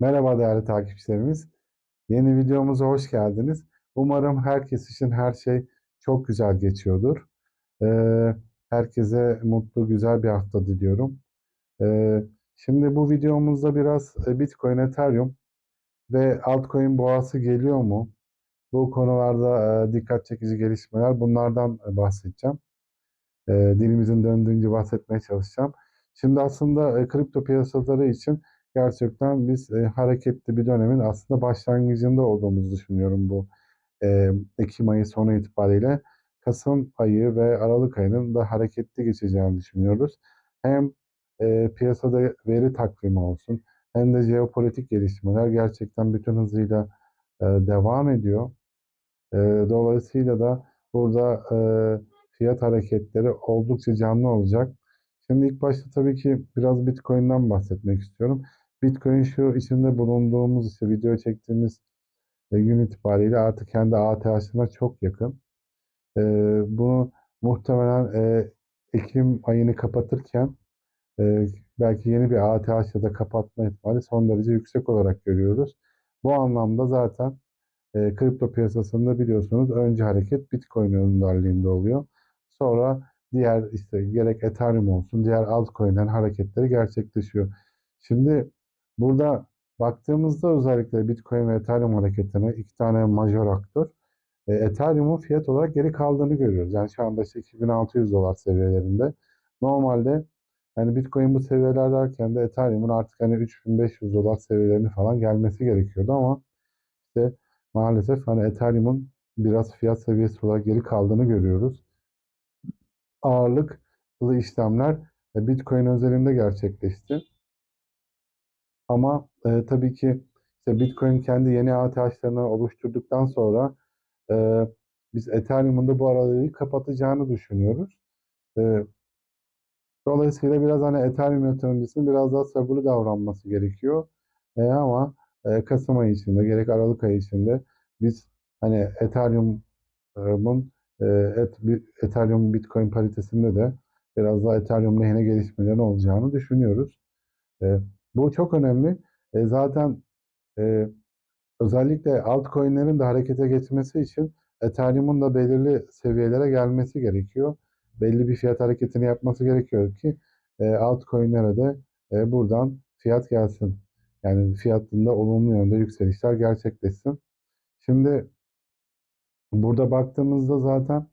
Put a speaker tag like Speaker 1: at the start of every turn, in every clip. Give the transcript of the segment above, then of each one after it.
Speaker 1: Merhaba değerli takipçilerimiz. Yeni videomuza hoş geldiniz. Umarım herkes için her şey çok güzel geçiyordur. Ee, herkese mutlu, güzel bir hafta diliyorum. Ee, şimdi bu videomuzda biraz e, Bitcoin, Ethereum ve altcoin boğası geliyor mu? Bu konularda e, dikkat çekici gelişmeler bunlardan e, bahsedeceğim. E, dilimizin döndüğünce bahsetmeye çalışacağım. Şimdi aslında kripto piyasaları için gerçekten biz e, hareketli bir dönemin aslında başlangıcında olduğumuzu düşünüyorum bu e, Ekim ayı sonu itibariyle. Kasım ayı ve Aralık ayının da hareketli geçeceğini düşünüyoruz. Hem e, piyasada veri takvimi olsun hem de jeopolitik gelişmeler gerçekten bütün hızıyla e, devam ediyor. E, dolayısıyla da burada e, fiyat hareketleri oldukça canlı olacak. Şimdi ilk başta tabii ki biraz Bitcoin'den bahsetmek istiyorum. Bitcoin şu içinde bulunduğumuz işte video çektiğimiz e, gün itibariyle artık kendi ATH'ına çok yakın. E, bunu muhtemelen e, Ekim ayını kapatırken e, belki yeni bir ATH ya da kapatma ihtimali son derece yüksek olarak görüyoruz. Bu anlamda zaten e, kripto piyasasında biliyorsunuz önce hareket Bitcoin önderliğinde oluyor. Sonra diğer işte gerek Ethereum olsun diğer altcoin'lerin hareketleri gerçekleşiyor. Şimdi burada baktığımızda özellikle Bitcoin ve Ethereum hareketine iki tane majör aktör e, Ethereum'un fiyat olarak geri kaldığını görüyoruz. Yani şu anda işte 2600 dolar seviyelerinde. Normalde yani Bitcoin bu seviyelerdeyken de Ethereum'un artık hani 3500 dolar seviyelerini falan gelmesi gerekiyordu ama işte maalesef hani Ethereum'un biraz fiyat seviyesi olarak geri kaldığını görüyoruz. Ağırlıklı işlemler e, Bitcoin özelinde gerçekleşti. Ama e, tabii ki işte Bitcoin kendi yeni ATH'larını oluşturduktan sonra e, biz Ethereum'un da bu aralığı kapatacağını düşünüyoruz. E, dolayısıyla biraz hani Ethereum yatırımcısının biraz daha sabırlı davranması gerekiyor. E, ama e, Kasım ayı içinde gerek Aralık ayı içinde biz hani Ethereum'un e, et, Ethereum Bitcoin paritesinde de biraz daha Ethereum lehine gelişmelerin olacağını düşünüyoruz. E, bu çok önemli. E, zaten e, özellikle altcoin'lerin de harekete geçmesi için Ethereum'un da belirli seviyelere gelmesi gerekiyor. Belli bir fiyat hareketini yapması gerekiyor ki e, altcoin'lere de e, buradan fiyat gelsin. Yani fiyatında olumlu yönde yükselişler gerçekleşsin. Şimdi burada baktığımızda zaten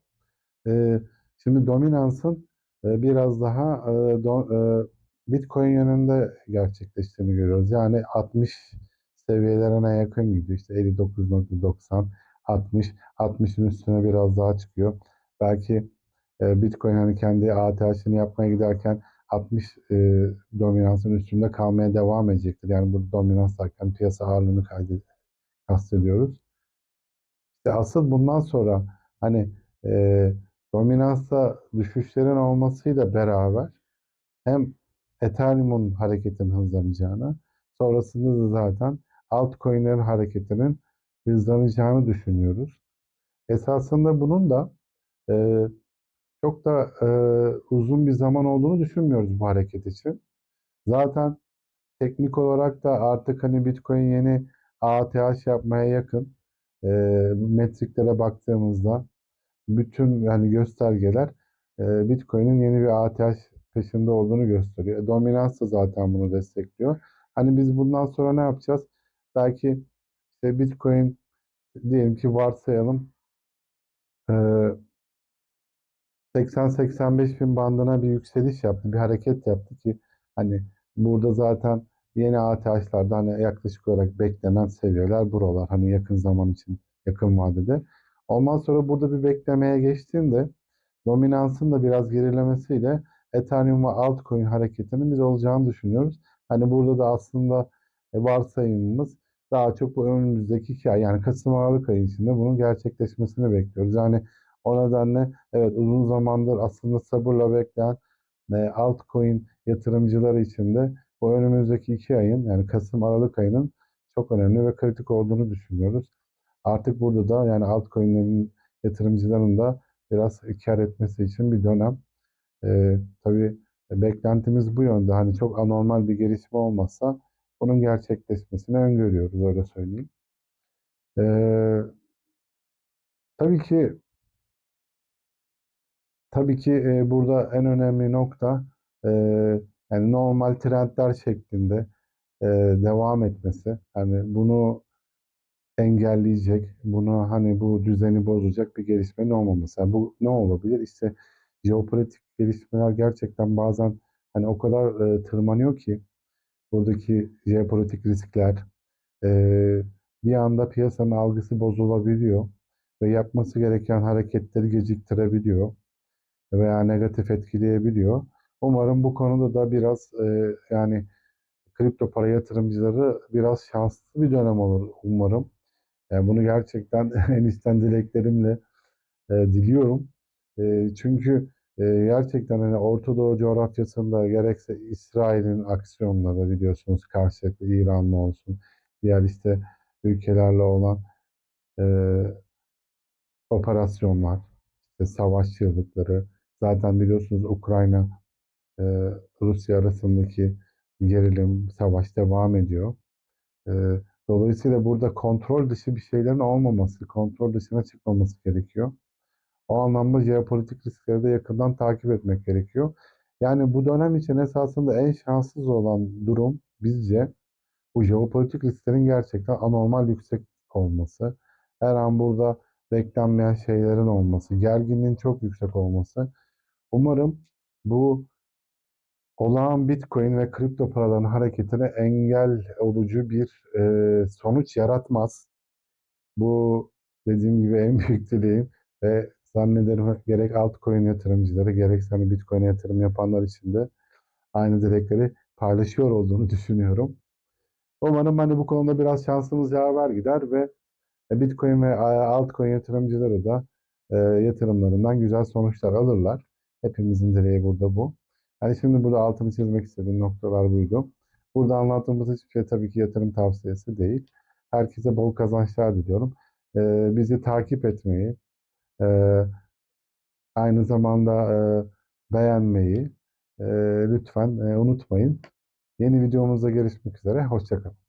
Speaker 1: e, şimdi dominansın e, biraz daha e, do, e, Bitcoin yönünde gerçekleştiğini görüyoruz. Yani 60 seviyelerine yakın gidiyor. İşte 59.90, 60, 60'ın üstüne biraz daha çıkıyor. Belki e, Bitcoin hani kendi ATH'ini yapmaya giderken 60 e, dominansın üstünde kalmaya devam edecektir. Yani bu dominans derken piyasa ağırlığını kaydet kastediyoruz. İşte asıl bundan sonra hani e, dominansta düşüşlerin olmasıyla beraber hem Ethereum'un hareketinin hızlanacağını, sonrasında da zaten altcoin'lerin hareketinin hızlanacağını düşünüyoruz. Esasında bunun da e, çok da e, uzun bir zaman olduğunu düşünmüyoruz bu hareket için. Zaten teknik olarak da artık hani Bitcoin yeni ATH yapmaya yakın. E, metriklere baktığımızda bütün yani göstergeler e, Bitcoin'in yeni bir ATH peşinde olduğunu gösteriyor. E, dominans da zaten bunu destekliyor. Hani biz bundan sonra ne yapacağız? Belki işte Bitcoin diyelim ki varsayalım e, 80-85 bin bandına bir yükseliş yaptı, bir hareket yaptı ki hani burada zaten yeni ATH'larda hani yaklaşık olarak beklenen seviyeler buralar. Hani yakın zaman için, yakın vadede. Ondan sonra burada bir beklemeye geçtiğinde dominansın da biraz gerilemesiyle Ethereum ve altcoin hareketinin biz olacağını düşünüyoruz. Hani burada da aslında e, varsayımımız daha çok bu önümüzdeki iki ay yani Kasım Aralık ayı içinde bunun gerçekleşmesini bekliyoruz. Yani o nedenle evet uzun zamandır aslında sabırla bekleyen e, altcoin yatırımcıları için de bu önümüzdeki iki ayın yani Kasım Aralık ayının çok önemli ve kritik olduğunu düşünüyoruz. Artık burada da yani altcoin'lerin yatırımcıların da biraz kar etmesi için bir dönem. Ee, tabii beklentimiz bu yönde. Hani çok anormal bir gelişme olmazsa bunun gerçekleşmesini öngörüyoruz öyle söyleyeyim. Ee, tabii ki tabii ki e, burada en önemli nokta e, yani normal trendler şeklinde e, devam etmesi. Hani bunu engelleyecek, bunu hani bu düzeni bozacak bir gelişmenin olmaması. Yani bu ne olabilir? İşte jeopolitik gelişmeler gerçekten bazen hani o kadar e, tırmanıyor ki buradaki jeopolitik riskler e, bir anda piyasanın algısı bozulabiliyor ve yapması gereken hareketleri geciktirebiliyor veya negatif etkileyebiliyor. Umarım bu konuda da biraz e, yani kripto para yatırımcıları biraz şanslı bir dönem olur umarım. Yani bunu gerçekten en içten dileklerimle e, diliyorum. E, çünkü e, gerçekten hani Orta Doğu coğrafyasında gerekse İsrail'in aksiyonları biliyorsunuz karşılıklı İran'la olsun, diğer işte ülkelerle olan e, operasyonlar, işte savaş çığlıkları, zaten biliyorsunuz Ukrayna e, Rusya arasındaki gerilim, savaş devam ediyor. E, dolayısıyla burada kontrol dışı bir şeylerin olmaması, kontrol dışına çıkmaması gerekiyor. O anlamda jeopolitik riskleri de yakından takip etmek gerekiyor. Yani bu dönem için esasında en şanssız olan durum bizce bu jeopolitik risklerin gerçekten anormal yüksek olması. Her an burada beklenmeyen şeylerin olması, gerginliğin çok yüksek olması. Umarım bu olağan Bitcoin ve kripto paraların hareketine engel olucu bir e, sonuç yaratmaz. Bu dediğim gibi en büyük dileğim ve zannederim gerek altcoin yatırımcıları gerekse hani Bitcoin yatırım yapanlar için de aynı dilekleri paylaşıyor olduğunu düşünüyorum. Umarım hani bu konuda biraz şansımız yaver gider ve Bitcoin ve altcoin yatırımcıları da e, yatırımlarından güzel sonuçlar alırlar. Hepimizin dileği burada bu. Hani şimdi burada altını çizmek istediğim noktalar buydu. Burada anlattığımız hiçbir şey tabii ki yatırım tavsiyesi değil. Herkese bol kazançlar diliyorum. E, bizi takip etmeyi, e, aynı zamanda e, beğenmeyi e, lütfen e, unutmayın. Yeni videomuzda görüşmek üzere. Hoşçakalın.